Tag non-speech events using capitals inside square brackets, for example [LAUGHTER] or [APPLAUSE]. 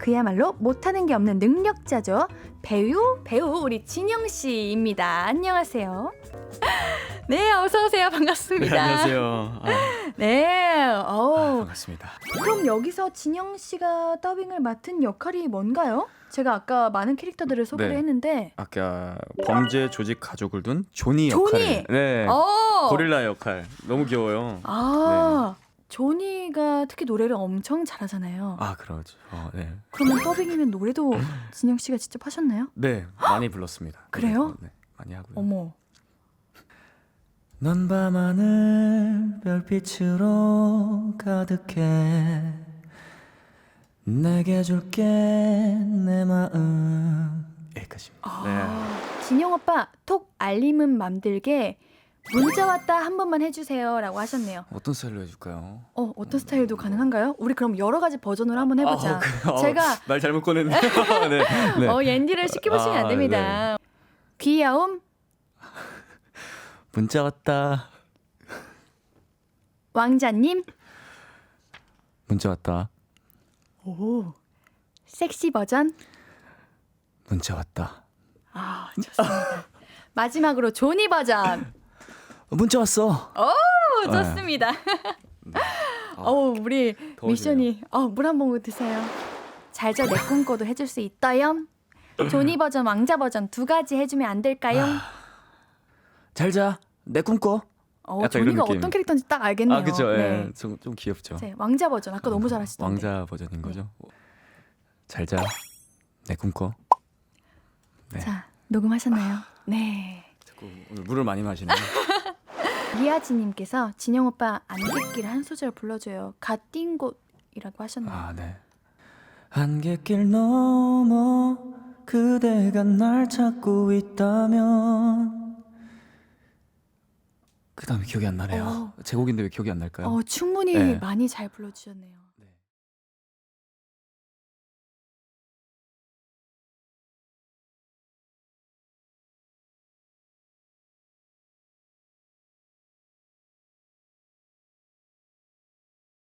그야말로 못하는 게 없는 능력자죠. 배우 배우 우리 진영 씨입니다. 안녕하세요. [LAUGHS] 네, 어서 오세요. 반갑습니다. 네, 안녕하세요. 아, [LAUGHS] 네, 아, 어 반갑습니다. 그럼 여기서 진영 씨가 더빙을 맡은 역할이 뭔가요? 제가 아까 많은 캐릭터들을 소개를 네. 했는데, 아까 범죄 조직 가족을 둔 조니 조니! 역할. 네. 어, 고릴라 역할. 너무 귀여워요. 아, 조니가 특히 노래를 엄청 잘하잖아요. 아, 그러죠. 어, 네. 그러면 더빙이면 노래도 진영 씨가 직접 하셨나요? 네, 많이 불렀습니다. [GASPS] 그래요? 네, 많이 하고요. 어머, 넌 밤하늘 별빛으로 가득해 내게 줄게 내 마음 여기까지입니다. 아, 진영 오빠 톡 알림은 맘들게 문자 왔다 한 번만 해주세요라고 하셨네요. 어떤 스타일로 해줄까요? 어 어떤 스타일도 가능한가요? 우리 그럼 여러 가지 버전으로 한번 해보자. 아, 그래요? 어, 제가 말 잘못 꺼냈네. [LAUGHS] 네. 네. 어 옌디를 시켜보시면 아, 안 됩니다. 귀여움 문자 왔다. 왕자님 문자 왔다. 오 섹시 버전 문자 왔다. 아 좋습니다. 마지막으로 조니 버전 어, 문자 왔어. 오, 좋습니다. [LAUGHS] 어우 우리 네. 더워지네요. 미션이 어 물 한 모금 드세요. 잘자 내 꿈꿔도 해줄 수 있다요. 조니 버전 왕자 버전 두 가지 해주면 안 될까요? 잘 자. 내 꿈꿔. 어, 아, 조니가. 어떤 캐릭터인지 딱 알겠네요. 아, 그죠. 네. 예. 좀, 좀 귀엽죠. 네, 왕자 버전 아까 너무 잘하시던데. 왕자 버전인 거죠. 잘 자. 내 꿈꿔. 네. 자 녹음하셨나요? 네. 자꾸 오늘 물을 많이 마시네요. [LAUGHS] 리아지님께서 진영 오빠 안개길 한 소절 불러줘요. 갓뛴 곳이라고 하셨나요? 아, 네. 안개길 넘어 그대가 날 찾고 있다면 그 다음에 기억이 안 나네요. 제 곡인데 왜 기억이 안 날까요? 어, 충분히 네. 많이 잘 불러주셨네요.